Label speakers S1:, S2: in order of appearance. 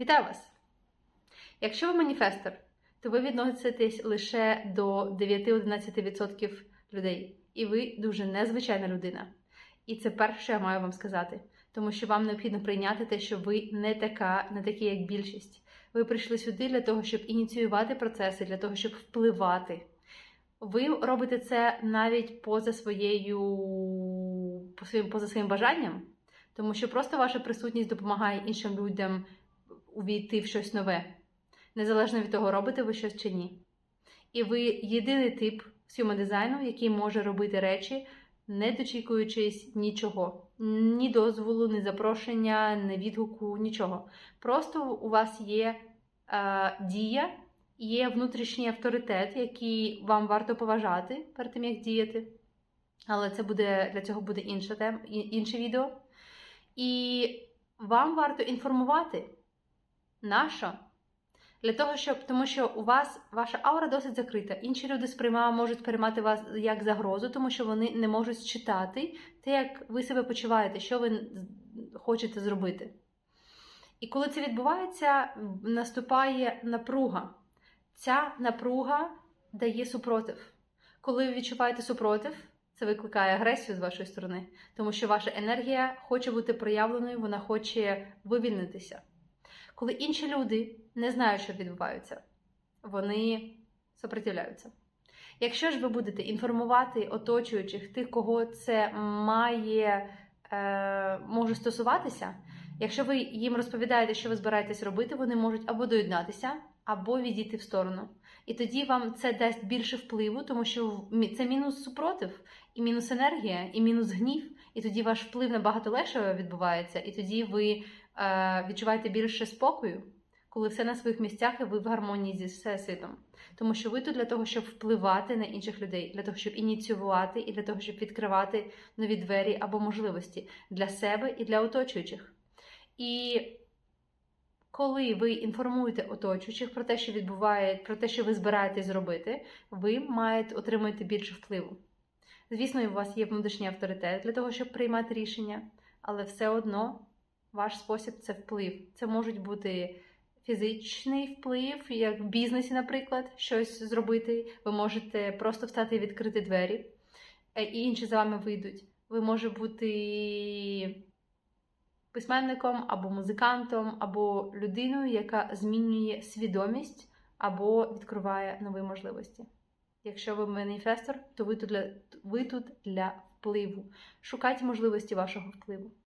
S1: Вітаю вас! Якщо ви маніфестор, то ви відноситесь лише до 9-11% людей. І ви дуже незвичайна людина. І це перше, що я маю вам сказати. Тому що вам необхідно прийняти те, що ви не така, не такі, як більшість. Ви прийшли сюди для того, щоб ініціювати процеси, для того, щоб впливати. Ви робите це навіть поза своєю поза своїм бажанням, тому що просто ваша присутність допомагає іншим людям увійти в щось нове, незалежно від того, робите ви щось чи ні. І ви єдиний тип human дизайну, який може робити речі, не дочікуючись нічого, ні дозволу, ні запрошення, ні відгуку, нічого. Просто у вас є е, дія, є внутрішній авторитет, який вам варто поважати перед тим, як діяти. Але це буде для цього буде інше, тем, інше відео. І вам варто інформувати, на що? Для того, щоб, тому що у вас ваша аура досить закрита. Інші люди сприймають, можуть сприймати вас як загрозу, тому що вони не можуть читати те, як ви себе почуваєте, що ви хочете зробити. І коли це відбувається, наступає напруга. Ця напруга дає супротив. Коли ви відчуваєте супротив, це викликає агресію з вашої сторони, тому що ваша енергія хоче бути проявленою, вона хоче вивільнитися. Коли інші люди не знають, що відбувається, вони сопротивляються. Якщо ж ви будете інформувати оточуючих тих, кого це має, е, може стосуватися, якщо ви їм розповідаєте, що ви збираєтесь робити, вони можуть або доєднатися, або відійти в сторону. І тоді вам це дасть більше впливу, тому що це мінус супротив, і мінус енергія, і мінус гнів. І тоді ваш вплив набагато легше відбувається, і тоді ви відчуваєте більше спокою, коли все на своїх місцях і ви в гармонії зі всесвітом. Тому що ви тут для того, щоб впливати на інших людей, для того, щоб ініціювати і для того, щоб відкривати нові двері або можливості для себе і для оточуючих. І коли ви інформуєте оточуючих про те, що відбуває, про те, що ви збираєтесь зробити, ви маєте отримати більше впливу. Звісно, у вас є внутрішній авторитет для того, щоб приймати рішення, але все одно ваш спосіб це вплив. Це можуть бути фізичний вплив, як в бізнесі, наприклад, щось зробити. Ви можете просто встати і відкрити двері, е, і інші за вами вийдуть. Ви можете бути письменником або музикантом, або людиною, яка змінює свідомість або відкриває нові можливості. Якщо ви маніфестор, то ви тут для, ви тут для впливу. Шукайте можливості вашого впливу.